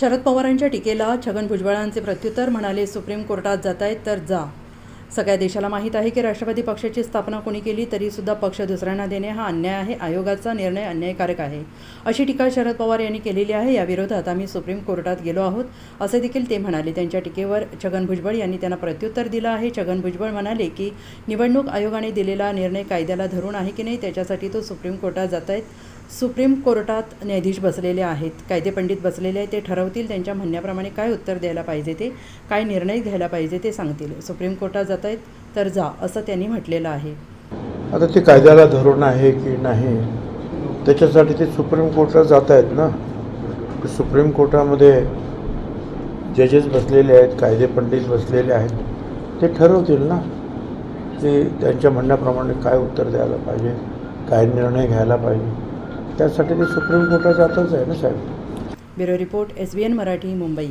शरद पवारांच्या टीकेला छगन भुजबळांचे प्रत्युत्तर म्हणाले सुप्रीम कोर्टात जात आहेत तर जा. सगळ्या देशाला माहीत आहे की राष्ट्रवादी पक्षाची स्थापना कोणी केली तरीसुद्धा पक्ष दुसऱ्यांना देणे हा अन्याय आहे आयोगाचा निर्णय अन्यायकारक आहे. अशी टीका शरद पवार यांनी केलेली आहे. याविरोधात आम्ही सुप्रीम कोर्टात गेलो आहोत. असे देखील ते म्हणाले. त्यांच्या टीकेवर छगन भुजबळ यांनी त्यांना प्रत्युत्तर दिलं आहे. छगन भुजबळ म्हणाले की निवडणूक आयोगाने दिलेला निर्णय कायद्याला धरून आहे की नाही त्याच्यासाठी तो सुप्रीम कोर्टात जात आहेत. सुप्रीम कोर्टात न्यायाधीश बसलेले आहेत. कायदेपंडित बसलेले आहेत. ते ठरवतील त्यांच्या म्हणण्याप्रमाणे काय उत्तर द्यायला पाहिजे ते काय निर्णय घ्यायला पाहिजे ते सांगतील. सुप्रीम कोर्टात जात आहेत तर जा असं त्यांनी म्हटलेलं आहे. आता ते कायद्याला धरून आहे की नाही त्याच्यासाठी ते सुप्रीम कोर्टात जात आहेत ना सुप्रीम कोर्टामध्ये जजेस बसलेले आहेत कायदे पंडित बसलेले आहेत. ते ठरवतील ना? ते त्यांच्या म्हणण्याप्रमाणे काय उत्तर द्यायला पाहिजे काय निर्णय घ्यायला पाहिजे. त्यासाठी ते सुप्रीम कोर्टात जातच आहे ना साहेब? Bureau report S B N Marathi Mumbai.